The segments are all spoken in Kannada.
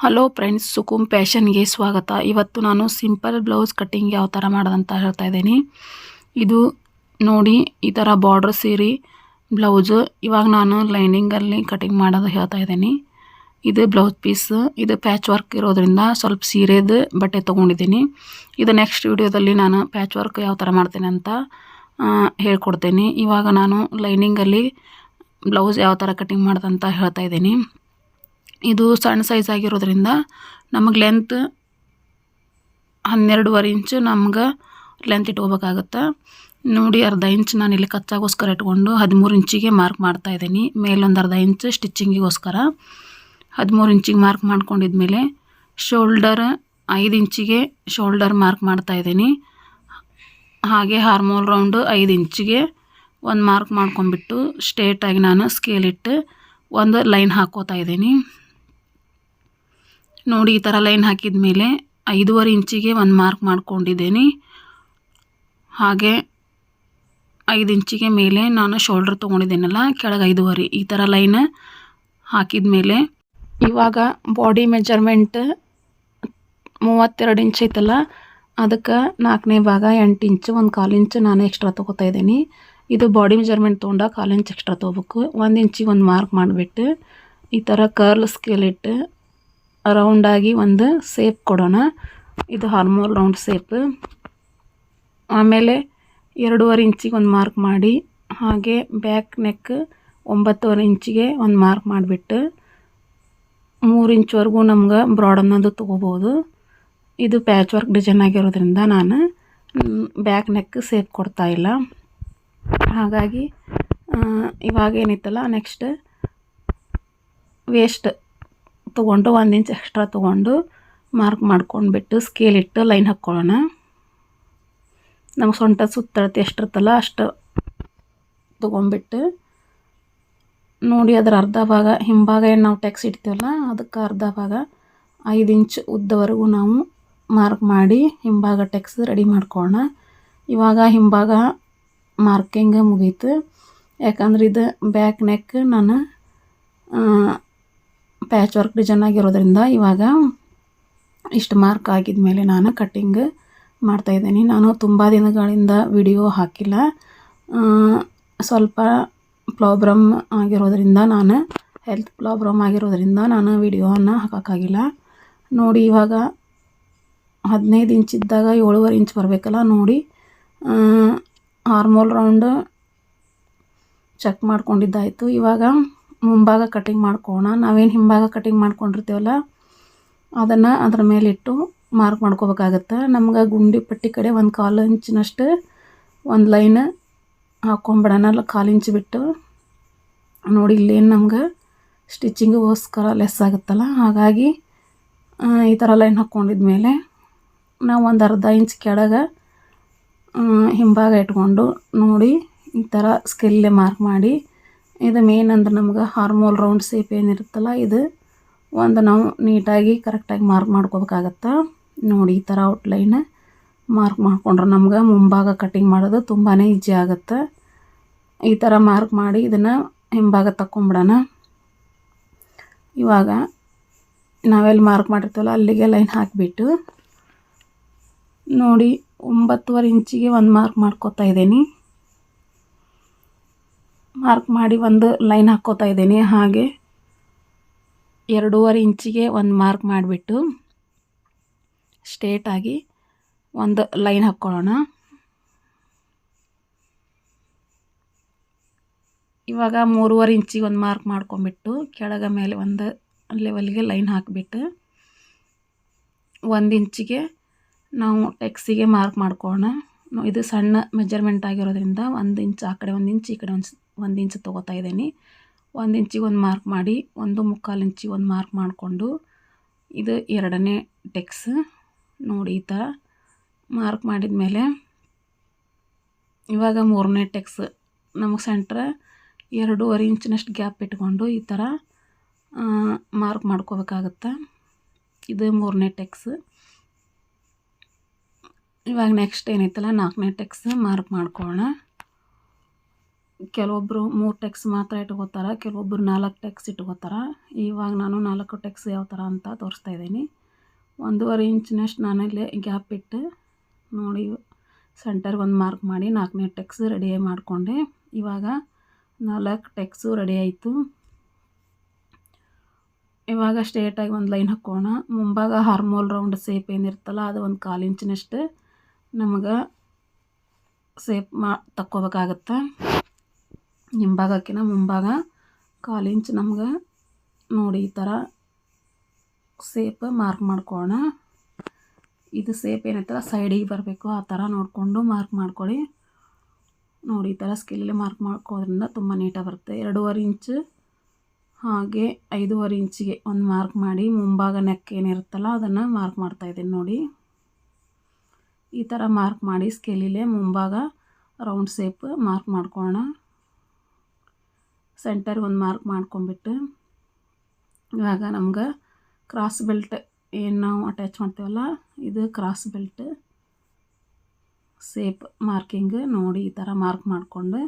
ಹಲೋ ಫ್ರೆಂಡ್ಸ್ ಸುಕುಮ್ ಫ್ಯಾಷನ್ಗೆ ಸ್ವಾಗತ. ಇವತ್ತು ನಾನು ಸಿಂಪಲ್ ಬ್ಲೌಸ್ ಕಟ್ಟಿಂಗ್ ಯಾವ ಥರ ಮಾಡೋದಂತ ಹೇಳ್ತಾ ಇದ್ದೀನಿ. ಇದು ನೋಡಿ, ಈ ಥರ ಬಾರ್ಡ್ರ್ ಸೀರೆ ಬ್ಲೌಸು ಇವಾಗ ನಾನು ಲೈನಿಂಗಲ್ಲಿ ಕಟಿಂಗ್ ಮಾಡೋದು ಹೇಳ್ತಾ ಇದ್ದೀನಿ. ಇದು ಬ್ಲೌಸ್ ಪೀಸ್ ಇದು ಪ್ಯಾಚ್ ವರ್ಕ್ ಇರೋದ್ರಿಂದ ಸ್ವಲ್ಪ ಸೀರೆದು ಬಟ್ಟೆ ತೊಗೊಂಡಿದ್ದೀನಿ. ಇದು ನೆಕ್ಸ್ಟ್ ವಿಡಿಯೋದಲ್ಲಿ ನಾನು ಪ್ಯಾಚ್ ವರ್ಕ್ ಯಾವ ಥರ ಮಾಡ್ತೀನಿ ಅಂತ ಹೇಳ್ಕೊಡ್ತೀನಿ. ಇವಾಗ ನಾನು ಲೈನಿಂಗಲ್ಲಿ ಬ್ಲೌಸ್ ಯಾವ ಥರ ಕಟಿಂಗ್ ಮಾಡೋದಂತ ಹೇಳ್ತಾ ಇದ್ದೀನಿ. ಇದು ಸಣ್ಣ ಸೈಜ್ ಆಗಿರೋದ್ರಿಂದ ನಮಗೆ ಲೆಂತ್ ಹನ್ನೆರಡೂವರೆ ಇಂಚು ನಮ್ಗೆ ಲೆಂತ್ ಇಟ್ಕೋಬೇಕಾಗತ್ತೆ. ನೋಡಿ ಅರ್ಧ ಇಂಚ್ ನಾನು ಇಲ್ಲಿ ಕಚ್ಚಾಗೋಸ್ಕರ ಇಟ್ಕೊಂಡು ಹದಿಮೂರು ಇಂಚಿಗೆ ಮಾರ್ಕ್ ಮಾಡ್ತಾ ಇದ್ದೀನಿ. ಮೇಲೊಂದು ಅರ್ಧ ಇಂಚ್ ಸ್ಟಿಚ್ಚಿಂಗಿಗೋಸ್ಕರ ಹದಿಮೂರು ಇಂಚಿಗೆ ಮಾರ್ಕ್ ಮಾಡ್ಕೊಂಡಿದ್ಮೇಲೆ ಶೋಲ್ಡರ್ ಐದು ಇಂಚಿಗೆ ಶೋಲ್ಡರ್ ಮಾರ್ಕ್ ಮಾಡ್ತಾ ಇದ್ದೀನಿ. ಹಾಗೆ ಹಾರ್ಮೋಲ್ ರೌಂಡು ಐದು ಇಂಚಿಗೆ ಒಂದು ಮಾರ್ಕ್ ಮಾಡ್ಕೊಂಡ್ಬಿಟ್ಟು ಸ್ಟ್ರೇಟಾಗಿ ನಾನು ಸ್ಕೇಲ್ ಇಟ್ಟು ಒಂದು ಲೈನ್ ಹಾಕೋತಾ ಇದ್ದೀನಿ. ನೋಡಿ ಈ ಥರ ಲೈನ್ ಹಾಕಿದ ಮೇಲೆ ಐದೂವರೆ ಇಂಚಿಗೆ ಒಂದು ಮಾರ್ಕ್ ಮಾಡ್ಕೊಂಡಿದ್ದೀನಿ. ಹಾಗೆ ಐದು ಇಂಚಿಗೆ ಮೇಲೆ ನಾನು ಶೋಲ್ಡ್ರ್ ತೊಗೊಂಡಿದ್ದೀನಲ್ಲ, ಕೆಳಗೆ ಐದೂವರೆ ಈ ಥರ ಲೈನ್ ಹಾಕಿದ ಮೇಲೆ ಇವಾಗ ಬಾಡಿ ಮೆಜರ್ಮೆಂಟ್ ಮೂವತ್ತೆರಡು ಇಂಚ್ ಐತಲ್ಲ, ಅದಕ್ಕೆ ನಾಲ್ಕನೇ ಭಾಗ ಎಂಟು ಇಂಚು, ಒಂದು ಕಾಲು ಇಂಚು ನಾನು ಎಕ್ಸ್ಟ್ರಾ ತೊಗೋತಾ ಇದ್ದೀನಿ. ಇದು ಬಾಡಿ ಮೆಜರ್ಮೆಂಟ್ ತೊಗೊಂಡ ಕಾಲು ಇಂಚ್ ಎಕ್ಸ್ಟ್ರಾ ತೊಗೋಬೇಕು. ಒಂದು ಇಂಚಿಗೆ ಒಂದು ಮಾರ್ಕ್ ಮಾಡಿಬಿಟ್ಟು ಈ ಥರ ಕರ್ಲ್ ಸ್ಕೇಲ್ ಇಟ್ಟು ರೌಂಡಾಗಿ ಒಂದು ಸೇಪ್ ಕೊಡೋಣ. ಇದು ಹಾರ್ಮೋಲ್ ರೌಂಡ್ ಸೇಪ್ ಆಮೇಲೆ ಎರಡೂವರೆ ಇಂಚಿಗೆ ಒಂದು ಮಾರ್ಕ್ ಮಾಡಿ, ಹಾಗೆ ಬ್ಯಾಕ್ ನೆಕ್ ಒಂಬತ್ತುವರೆ ಇಂಚಿಗೆ ಒಂದು ಮಾರ್ಕ್ ಮಾಡಿಬಿಟ್ಟು ಮೂರು ಇಂಚ್ವರೆಗೂ ನಮ್ಗೆ ಬ್ರಾಡ್ ಅನ್ನೋದು ತೊಗೋಬೋದು. ಇದು ಪ್ಯಾಚ್ ವರ್ಕ್ ಡಿಸೈನ್ ಆಗಿರೋದ್ರಿಂದ ನಾನು ಬ್ಯಾಕ್ ನೆಕ್ ಸೇಪ್ ಕೊಡ್ತಾ ಇಲ್ಲ. ಹಾಗಾಗಿ ಇವಾಗ ಏನಿತ್ತಲ್ಲ ನೆಕ್ಸ್ಟ್ ವೇಸ್ಟ್ ತೊಗೊಂಡು ಒಂದು ಇಂಚ್ ಎಕ್ಸ್ಟ್ರಾ ತೊಗೊಂಡು ಮಾರ್ಕ್ ಮಾಡ್ಕೊಂಡ್ಬಿಟ್ಟು ಸ್ಕೇಲ್ ಇಟ್ಟು ಲೈನ್ ಹಾಕ್ಕೊಳ್ಳೋಣ. ನಮ್ಗೆ ಸೊಂಟ ಸುತ್ತಳತೆ ಎಷ್ಟಿರ್ತಲ್ಲ ಅಷ್ಟು ತೊಗೊಂಬಿಟ್ಟು ನೋಡಿ ಅದರ ಅರ್ಧ ಭಾಗ, ಹಿಂಭಾಗ ಏನು ನಾವು ಟ್ಯಾಕ್ಸ್ ಇಡ್ತೀವಲ್ಲ ಅದಕ್ಕೆ ಅರ್ಧ ಭಾಗ, ಐದು ಇಂಚ್ ಉದ್ದವರೆಗೂ ನಾವು ಮಾರ್ಕ್ ಮಾಡಿ ಹಿಂಭಾಗ ಟ್ಯಾಕ್ಸ್ ರೆಡಿ ಮಾಡ್ಕೊಳ್ಳೋಣ. ಇವಾಗ ಹಿಂಭಾಗ ಮಾರ್ಕಿಂಗ್ ಮುಗೀತು. ಯಾಕಂದ್ರೆ ಇದು ಬ್ಯಾಕ್ ನೆಕ್ ನಾನು ಪ್ಯಾಚ್ ವರ್ಕ್ ಡಿಸೈನ್ ಆಗಿರೋದ್ರಿಂದ ಇವಾಗ ಇಷ್ಟು ಮಾರ್ಕ್ ಆಗಿದ ಮೇಲೆ ನಾನು ಕಟ್ಟಿಂಗ್ ಮಾಡ್ತಾಯಿದ್ದೀನಿ ನಾನು ತುಂಬ ದಿನಗಳಿಂದ ವಿಡಿಯೋ ಹಾಕಿಲ್ಲ. ಸ್ವಲ್ಪ ಪ್ರಾಬ್ಲಮ್ ಆಗಿರೋದ್ರಿಂದ ನಾನು ಹೆಲ್ತ್ ಪ್ರಾಬ್ಲಮ್ ಆಗಿರೋದ್ರಿಂದ ನಾನು ವಿಡಿಯೋವನ್ನು ಹಾಕೋಕ್ಕಾಗಿಲ್ಲ. ನೋಡಿ ಇವಾಗ ಹದಿನೈದು ಇಂಚ್ ಇದ್ದಾಗ ಏಳುವರೆ ಇಂಚ್ ಬರಬೇಕಲ್ಲ ನೋಡಿ. ಹಾರ್ಮೋಲ್ ರೌಂಡ್ ಚೆಕ್ ಮಾಡ್ಕೊಂಡಿದ್ದಾಯಿತು. ಇವಾಗ ಮುಂಭಾಗ ಕಟಿಂಗ್ ಮಾಡ್ಕೋಣ. ನಾವೇನು ಹಿಂಭಾಗ ಕಟಿಂಗ್ ಮಾಡ್ಕೊಂಡಿರ್ತೀವಲ್ಲ, ಅದನ್ನು ಅದ್ರ ಮೇಲಿಟ್ಟು ಮಾರ್ಕ್ ಮಾಡ್ಕೋಬೇಕಾಗತ್ತೆ. ನಮ್ಗೆ ಗುಂಡಿ ಪಟ್ಟಿ ಕಡೆ ಒಂದು ಕಾಲು ಇಂಚಿನಷ್ಟು ಒಂದು ಲೈನ್ ಹಾಕ್ಕೊಂಬಿಡೋಣ ಅಲ್ಲ, ಕಾಲು ಇಂಚು ಬಿಟ್ಟು. ನೋಡಿ, ಇಲ್ಲೇನು ನಮ್ಗೆ ಸ್ಟಿಚಿಂಗಿಗೋಸ್ಕರ ಲೆಸ್ ಆಗುತ್ತಲ್ಲ. ಹಾಗಾಗಿ ಈ ಥರ ಲೈನ್ ಹಾಕ್ಕೊಂಡಿದ್ಮೇಲೆ ನಾವು ಒಂದು ಅರ್ಧ ಇಂಚ್ ಕೆಳಗೆ ಹಿಂಭಾಗ ಇಟ್ಕೊಂಡು ನೋಡಿ, ಈ ಥರ ಸ್ಕೆಲ್ಲೇ ಮಾರ್ಕ್ ಮಾಡಿ ಇದು ಮೇನ್ ಅಂದ್ರೆ ನಮ್ಗೆ ಹಾರ್ಮೋಲ್ ರೌಂಡ್ ಸೇಪ್ ಏನಿರುತ್ತಲ್ಲ ಇದು ಒಂದು ನಾವು ನೀಟಾಗಿ ಕರೆಕ್ಟಾಗಿ ಮಾರ್ಕ್ ಮಾಡ್ಕೋಬೇಕಾಗತ್ತೆ? ನೋಡಿ, ಈ ಥರ ಔಟ್ಲೈನ್ ಮಾರ್ಕ್ ಮಾಡ್ಕೊಂಡ್ರೆ. ನಮ್ಗೆ ಮುಂಭಾಗ ಕಟಿಂಗ್ ಮಾಡೋದು ತುಂಬಾ ಈಜಿ ಆಗುತ್ತೆ. ಈ ಥರ ಮಾರ್ಕ್ ಮಾಡಿ ಇದನ್ನು ಹಿಂಭಾಗ ತಕ್ಕೊಂಬಿಡೋಣ. ಇವಾಗ ನಾವೆಲ್ಲಿ ಮಾರ್ಕ್ ಮಾಡಿರ್ತೀವಲ್ಲ, ಅಲ್ಲಿಗೆ ಲೈನ್ ಹಾಕಿಬಿಟ್ಟು ನೋಡಿ, ಒಂಬತ್ತುವರೆ ಇಂಚಿಗೆ ಒಂದು ಮಾರ್ಕ್ ಮಾಡ್ಕೋತಾ ಇದ್ದೀನಿ. ಮಾರ್ಕ್ ಮಾಡಿ ಒಂದು ಲೈನ್ ಹಾಕ್ಕೋತಾ ಇದ್ದೀನಿ. ಹಾಗೆ ಎರಡೂವರೆ ಇಂಚಿಗೆ ಒಂದು ಮಾರ್ಕ್ ಮಾಡಿಬಿಟ್ಟು ಸ್ಟ್ರೇಟಾಗಿ ಒಂದು ಲೈನ್ ಹಾಕ್ಕೊಳ್ಳೋಣ. ಇವಾಗ ಮೂರುವರೆ ಇಂಚಿಗೆ ಒಂದು ಮಾರ್ಕ್ ಮಾಡ್ಕೊಂಬಿಟ್ಟು ಕೆಳಗ ಮೇಲೆ ಒಂದು ಲೆವೆಲ್ಗೆ ಲೈನ್ ಹಾಕಿಬಿಟ್ಟು ಒಂದು ಇಂಚಿಗೆ ನಾವು ಟೆಕ್ಸಿಗೆ ಮಾರ್ಕ್ ಮಾಡ್ಕೊಳ್ಳೋಣ. ಇದು ಸಣ್ಣ ಮೆಜರ್ಮೆಂಟ್ ಆಗಿರೋದ್ರಿಂದ ಒಂದು ಇಂಚ್ ಆ ಕಡೆ ಒಂದು ಇಂಚ್ ಈ ಕಡೆ ಒಂದು ಒಂದು ಇಂಚು ತೊಗೋತಾ ಇದ್ದೀನಿ. ಒಂದು ಇಂಚಿಗೆ ಒಂದು ಮಾರ್ಕ್ ಮಾಡಿ, ಒಂದು ಮುಕ್ಕಾಲು ಇಂಚಿಗೆ ಒಂದು ಮಾರ್ಕ್ ಮಾಡಿಕೊಂಡು, ಇದು ಎರಡನೇ ಟೆಕ್ಸ್ ನೋಡಿ ಈ ಥರ ಮಾರ್ಕ್ ಮಾಡಿದ ಮೇಲೆ ಇವಾಗ ಮೂರನೇ ಟೆಕ್ಸ್ ನಮಗೆ ಸೆಂಟ್ರ್ ಎರಡೂವರೆ ಇಂಚಿನಷ್ಟು ಗ್ಯಾಪ್ ಇಟ್ಕೊಂಡು ಈ ಥರ ಮಾರ್ಕ್ ಮಾಡ್ಕೋಬೇಕಾಗತ್ತೆ. ಇದು ಮೂರನೇ ಟೆಕ್ಸ್ ಇವಾಗ ನೆಕ್ಸ್ಟ್ ಏನೈತಲ್ಲ ನಾಲ್ಕನೇ ಟೆಕ್ಸ್ ಮಾರ್ಕ್ ಮಾಡ್ಕೊಳ್ಳೋಣ. ಕೆಲವೊಬ್ಬರು ಮೂರು ಟೆಕ್ಸ್ ಮಾತ್ರ ಇಟ್ಕೋತಾರೆ ಕೆಲವೊಬ್ಬರು ನಾಲ್ಕು ಟೆಕ್ಸ್ ಇಟ್ಕೋತಾರೆ. ಇವಾಗ ನಾನು ನಾಲ್ಕು ಟೆಕ್ಸ್ ಯಾವ ಥರ ಅಂತ ತೋರಿಸ್ತಾ ಇದ್ದೀನಿ. ಒಂದೂವರೆ ಇಂಚಿನಷ್ಟು ನಾನಲ್ಲಿ ಗ್ಯಾಪ್ ಇಟ್ಟು ನೋಡಿ ಸೆಂಟರ್ಗೆ ಒಂದು ಮಾರ್ಕ್ ಮಾಡಿ ನಾಲ್ಕನೇ ಟೆಕ್ಸ್ ರೆಡಿ ಮಾಡಿಕೊಂಡೆ. ಇವಾಗ ನಾಲ್ಕು ಟೆಕ್ಸು ರೆಡಿ ಆಯಿತು. ಇವಾಗ ಸ್ಟ್ರೇಟಾಗಿ ಒಂದು ಲೈನ್ ಹಾಕೋಣ. ಮುಂಭಾಗ ಹಾರ್ಮೋಲ್ ರೌಂಡ್ ಸೇಪ್ ಏನಿರ್ತಲ್ಲ ಅದು ಒಂದು ಕಾಲು ಇಂಚಿನಷ್ಟು ನಮಗೆ ಸೇಪ್ ಮಾ ತಕ್ಕೋಬೇಕಾಗತ್ತೆ. ಹಿಂಭಾಗಕ್ಕಿಂತ ಮುಂಭಾಗ, ಕಾಲು ಇಂಚ್ ನಮ್ಗೆ. ನೋಡಿ ಈ ಥರ ಸೇಪ್ ಮಾರ್ಕ್ ಮಾಡ್ಕೊಳ್ಳೋಣ ಇದು ಸೇಪ್ ಏನೈತಲ್ಲ, ಸೈಡಿಗೆ ಬರಬೇಕು, ಆ ಥರ ನೋಡಿಕೊಂಡು ಮಾರ್ಕ್ ಮಾಡ್ಕೊಳ್ಳಿ. ನೋಡಿ ಈ ಥರ ಸ್ಕಿಲ್ಲಲ್ಲಿ ಮಾರ್ಕ್ ಮಾಡ್ಕೋದ್ರಿಂದ ತುಂಬ ನೀಟಾಗಿ ಬರುತ್ತೆ. ಎರಡೂವರೆ ಇಂಚ್ ಹಾಗೆ ಐದೂವರೆ ಇಂಚಿಗೆ ಒಂದು ಮಾರ್ಕ್ ಮಾಡಿ ಮುಂಭಾಗ ನೆಕ್ ಏನಿರುತ್ತಲ್ಲ, ಅದನ್ನು ಮಾರ್ಕ್ ಮಾಡ್ತಾಯಿದ್ದೀನಿ ನೋಡಿ. ಈ ಥರ ಮಾರ್ಕ್ ಮಾಡಿ ಸ್ಕೇಲಿಲೆ ಮುಂಭಾಗ ರೌಂಡ್ ಶೇಪ್ ಮಾರ್ಕ್ ಮಾಡ್ಕೊಳ್ಳೋಣ ಸೆಂಟರ್ಗೆ ಒಂದು ಮಾರ್ಕ್ ಮಾಡ್ಕೊಂಬಿಟ್ಟು ಇವಾಗ ನಮ್ಗೆ ಕ್ರಾಸ್ ಬೆಲ್ಟ್ ಏನು ನಾವು ಅಟ್ಯಾಚ್ ಮಾಡ್ತೀವಲ್ಲ, ಇದು ಕ್ರಾಸ್ ಬೆಲ್ಟ್. ಸೇಪ್ ಮಾರ್ಕಿಂಗ್ ನೋಡಿ ಈ ಥರ ಮಾರ್ಕ್ ಮಾಡಿಕೊಂಡು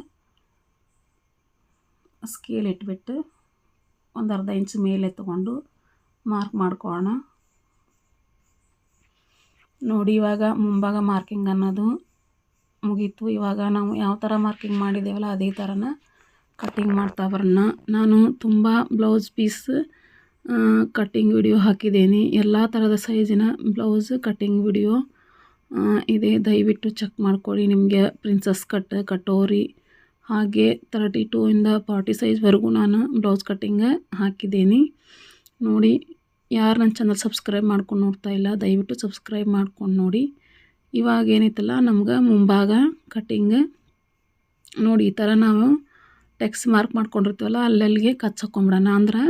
ಸ್ಕೇಲ್ ಇಟ್ಬಿಟ್ಟು ಒಂದು ಅರ್ಧ ಇಂಚ್ ಮೇಲೆ ತೊಗೊಂಡು ಮಾರ್ಕ್ ಮಾಡ್ಕೊಳ್ಳೋಣ. ನೋಡಿ ಇವಾಗ ಮುಂಭಾಗ ಮಾರ್ಕಿಂಗ್ ಅನ್ನೋದು ಮುಗೀತು. ಇವಾಗ ನಾವು ಯಾವ ಥರ ಮಾರ್ಕಿಂಗ್ ಮಾಡಿದ್ದೇವಲ್ಲ, ಅದೇ ಥರನ ಕಟ್ಟಿಂಗ್ ಮಾಡ್ತಾ ಬರೋಣ ನಾನು ತುಂಬ ಬ್ಲೌಸ್ ಪೀಸ್ ಕಟ್ಟಿಂಗ್ ವಿಡಿಯೋ ಹಾಕಿದ್ದೀನಿ ಎಲ್ಲ ಥರದ ಸೈಜಿನ ಬ್ಲೌಸ್ ಕಟ್ಟಿಂಗ್ ವಿಡಿಯೋ ಇದೆ. ದಯವಿಟ್ಟು ಚೆಕ್ ಮಾಡ್ಕೊಳ್ಳಿ ನಿಮಗೆ ಪ್ರಿನ್ಸಸ್ ಕಟ್ ಕಟೋರಿ, ಹಾಗೆ ತರ್ಟಿ ಟೂ ಇಂದ ಫಾರ್ಟಿ ಸೈಜ್ವರೆಗೂ ನಾನು ಬ್ಲೌಸ್ ಕಟ್ಟಿಂಗ್ ಹಾಕಿದ್ದೀನಿ ನೋಡಿ, ಯಾರು ನನ್ನ ಚಾನಲ್ ಸಬ್ಸ್ಕ್ರೈಬ್ ಮಾಡ್ಕೊಂಡು ನೋಡ್ತಾ ಇಲ್ಲ, ದಯವಿಟ್ಟು ಸಬ್ಸ್ಕ್ರೈಬ್ ಮಾಡ್ಕೊಂಡು ನೋಡಿ. ಇವಾಗ ಏನೈತಲ್ಲ ನಮ್ಗೆ ಮುಂಭಾಗ ಕಟ್ಟಿಂಗ್ ನೋಡಿ, ಈ ಥರ ನಾವು ಟೆಕ್ಸ್ ಮಾರ್ಕ್ ಮಾಡ್ಕೊಂಡಿರ್ತೀವಲ್ಲ, ಅಲ್ಲಲ್ಲಿಗೆ ಕಚ್ ಹಾಕೊಂಬಿಡೋಣ ಅಂದ್ರೆ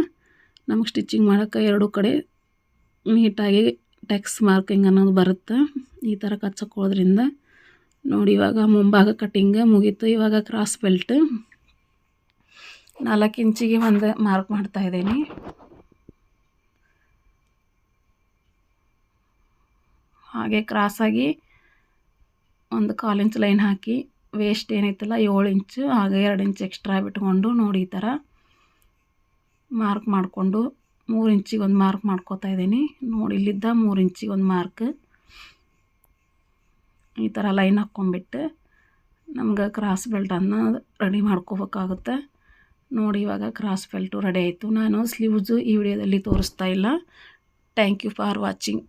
ನಮಗೆ ಸ್ಟಿಚಿಂಗ್ ಮಾಡೋಕ್ಕೆ ಎರಡು ಕಡೆ ನೀಟಾಗಿ ಟೆಕ್ಸ್ ಮಾರ್ಕಿಂಗ್ ಅನ್ನೋದು ಬರುತ್ತೆ. ಈ ಥರ ಕಚ್ ಹಾಕೋದ್ರಿಂದ ನೋಡಿ ಇವಾಗ ಮುಂಭಾಗ ಕಟ್ಟಿಂಗ್ ಮುಗೀತು. ಇವಾಗ ಕ್ರಾಸ್ ಬೆಲ್ಟ್ ನಾಲ್ಕು ಇಂಚಿಗೆ ಒಂದು ಮಾರ್ಕ್ ಮಾಡ್ತಾ ಇದ್ದೀನಿ. ಹಾಗೆ ಕ್ರಾಸಾಗಿ ಒಂದು ಕಾಲು ಇಂಚ್ ಲೈನ್ ಹಾಕಿ ವೇಸ್ಟ್ ಏನೈತಲ್ಲ ಏಳು ಇಂಚು ಹಾಗೆ ಎರಡು ಇಂಚು ಎಕ್ಸ್ಟ್ರಾ ಬಿಟ್ಕೊಂಡು ನೋಡಿ ಈ ಥರ ಮಾರ್ಕ್ ಮಾಡಿಕೊಂಡು ಮೂರು ಇಂಚಿಗೆ ಒಂದು ಮಾರ್ಕ್ ಮಾಡ್ಕೋತಾ ಇದ್ದೀನಿ. ನೋಡಿ, ಇಲ್ಲಿದ್ದ ಮೂರು ಇಂಚಿಗೆ ಒಂದು ಮಾರ್ಕ್ ಈ ಥರ ಲೈನ್ ಹಾಕ್ಕೊಂಬಿಟ್ಟು ನಮ್ಗೆ ಕ್ರಾಸ್ ಬೆಲ್ಟನ್ನು ರೆಡಿ ಮಾಡ್ಕೋಬೇಕಾಗುತ್ತೆ. ನೋಡಿ, ಇವಾಗ ಕ್ರಾಸ್ ಬೆಲ್ಟು ರೆಡಿ ಆಯಿತು. ನಾನು ಸ್ಲೀವ್ಸು ಈ ವಿಡಿಯೋದಲ್ಲಿ ತೋರಿಸ್ತಾ ಇಲ್ಲ. Thank you for watching